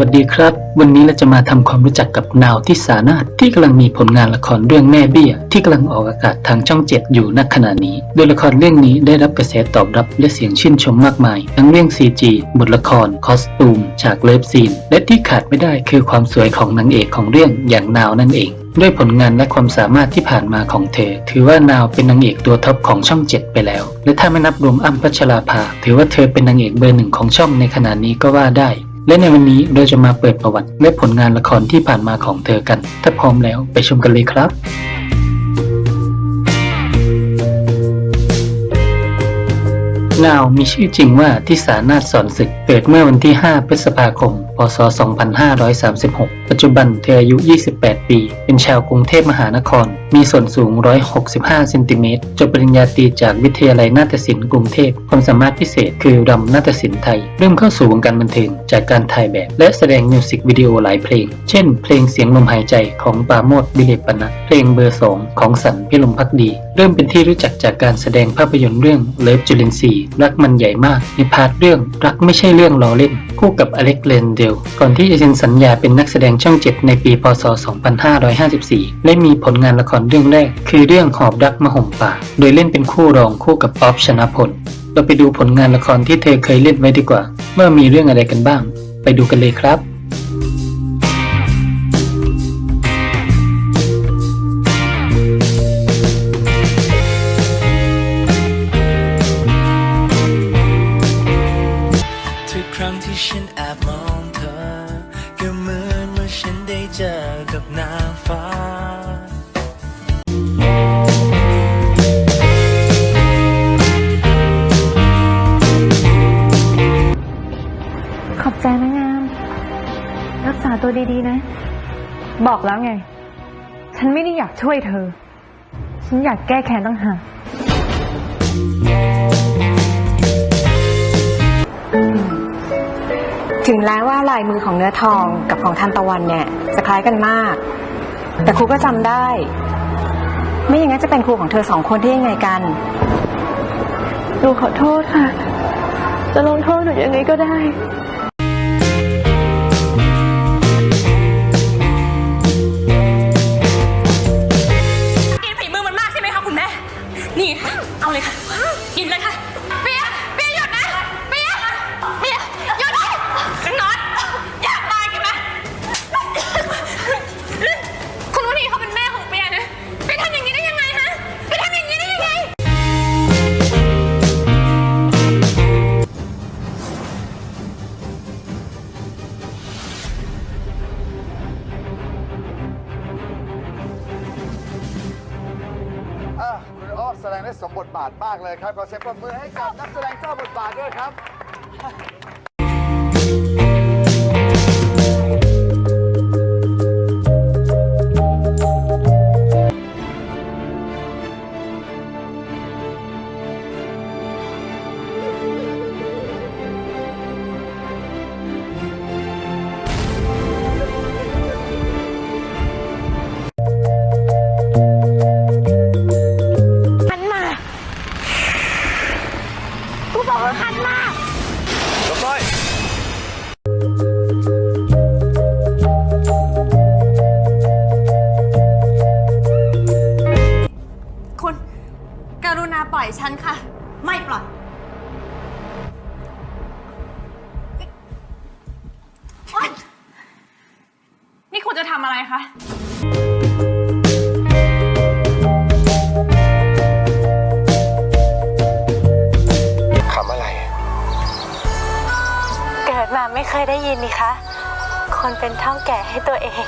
วัสดีครับ วันนี้เราจะมาทำความรู้จักกับนาวที่สานาที่กำลังมีผลงานละครเรื่องแม่เบี้ย ที่กำลังออกอากาศทางช่องเจ็ดอยู่ณขณะนี้ โดยละครเรื่องนี้ได้รับกระแสตอบรับและเสียงชื่นชมมากมาย ทั้งเรื่อง CG บทละคร คอสตูม ฉากเลิฟซีน และที่ขาดไม่ได้คือความสวยของนางเอกของเรื่องอย่างนาวนั่นเองด้วยผลงานและความสามารถที่ผ่านมาของเธอ ถือว่านาวเป็นนางเอกตัวท็อปของช่องเจ็ดไปแล้ว และถ้าไม่นับรวมอ้ำพัชราภา ถือว่าเธอเป็นนางเอกเบอร์หนึ่งของช่องในขณะนี้ก็ว่าได้ และในวันนี้เราจะมาเปิดประวัติและผลงานละครที่ผ่านมาของเธอกัน ถ้าพร้อมแล้วไปชมกันเลยครับ นาวมีชื่อจริงว่าทิสานาศสอนศึก เกิดเมื่อวันที่ 5 พฤษภาคม พศ 2536 ปัจจุบันเธออายุ 28 ปี เป็นชาวกรุงเทพมหานคร มีส่วนสูง 165 เซนติเมตร จบปริญญาตรีจากวิทยาลัยนาฏศิลป์กรุงเทพ ความสามารถพิเศษคือรำนาฏศิลป์ไทย เริ่มเข้าสู่วงการบันเทิงจากการถ่ายแบบ และแสดงมิวสิกวิดีโอหลายเพลง เช่น เพลงเสียงลมหายใจของปาโมดวิเลปปนะเพลงเบอร์สองของสันพิลมพักดี เริ่มเป็นที่รู้จักจากการแสดงภาพยนตร์เรื่องเลิฟจุลินทรีย์รักมันใหญ่มาก ในพาร์ทเรื่องรักไม่ใช่เรื่องล้อเล่นคู่กับอเล็กเลนเดลก่อนที่จะเซ็นสัญญาเป็นนักแสดงช่อง 7 ในปี พศ 2554 และมีผลงานละครเรื่องแรก คือเรื่องหอบรักมห่มป่า โดยเล่นเป็นคู่รองคู่กับป๊อปชนะพล เราไปดูผลงานละครที่เธอเคยเล่นไว้ดีกว่า เมื่อมีเรื่องอะไรกันบ้าง ไปดูกันเลยครับทุกครั้งที่ฉัน ดีๆนะ บอกแล้วไง ฉันไม่ได้อยากช่วยเธอ ฉันอยากแก้แค้นตั้งหากถึงแม้ว่าลายมือของเนื้อทองกับของทันตะวันเนี่ยจะคล้ายกันมาก แต่ครูก็จำได้ ไม่อย่างนั้นจะเป็นครูของเธอสองคนได้ยังไงกัน หนูขอโทษค่ะ จะลงโทษหนูยังไงก็ได้ งได้สมบทบาทมากเลยครับขอเสียงปรบมือให้กับนักแสดงเจ้าบทบาทด้วยครับ กูบอกว่าหันมาคุณกรุณาปล่อยฉันค่ะ ไม่ปล่อยโอ๊ยนี่คุณจะทำอะไรคะ ยได้ยินนี่คะ คนเป็นเท่าแก่ให้ตัวเอง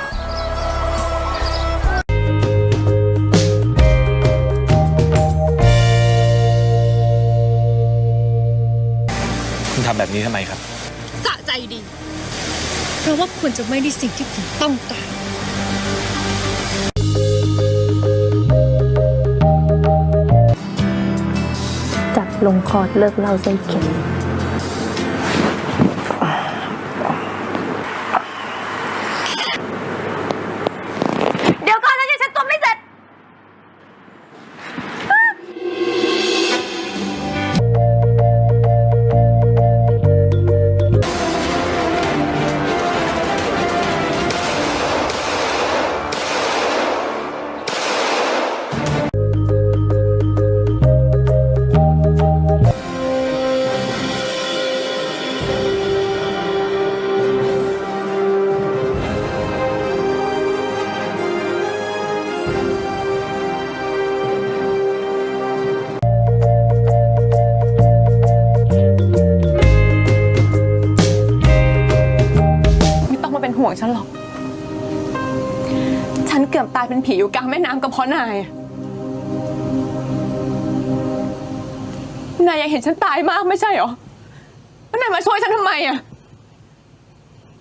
คุณทำแบบนี้ทำไมครับ สะใจดี เพราะว่าควรจะไม่ได้สิ่งที่คุณต้องการ จับลงคอร์ดเลิกเล่าไส้เข็มายเป็นผีอยู่กลางแม่น้ำก็เพราะนาย นายยังเห็นฉันตายมากไม่ใช่เหรอแล้วนายมาช่วยฉันทำไมอะ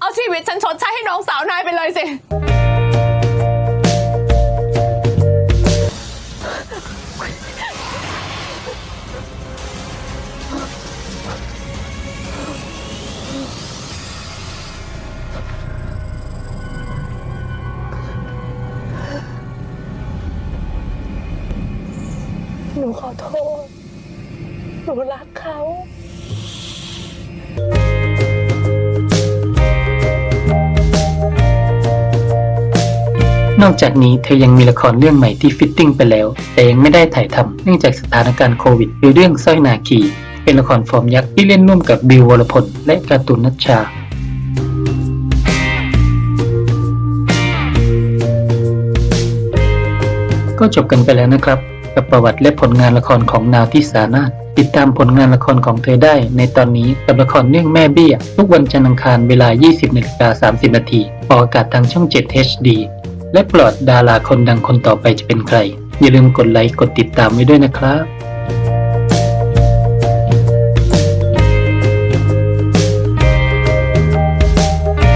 เอาชีวิตฉันชดใช้ให้น้องสาวนายไปเลยสิ หนูขอโทษ หนูรักเขานอกจากนี้เธอยังมีละครเรื่องใหม่ที่ฟิตติ้งไปแล้ว แต่ยังไม่ได้ถ่ายทำเนื่องจากสถานการณ์โควิดคือเรื่องสร้อยนาคี เป็นละครฟอร์มยักษ์ที่เล่นร่วมกับบิววรพล และการ์ตูนนัชชา ก็จบกันไปแล้วนะครับ กับประวัติและผลงานละครของนาวที่สานาถติดตามผลงานละครของเธอได้ในตอนนี้กับละครเรื่องแม่เบี้ย ทุกวันจันทร์อังคารเวลา 20นาฬิกา30นาทีออกอากาศทางช่อง 7 HD และปลอดดาราคนดังคนต่อไปจะเป็นใคร อย่าลืมกดไลค์กดติดตามไว้ด้วยนะครับ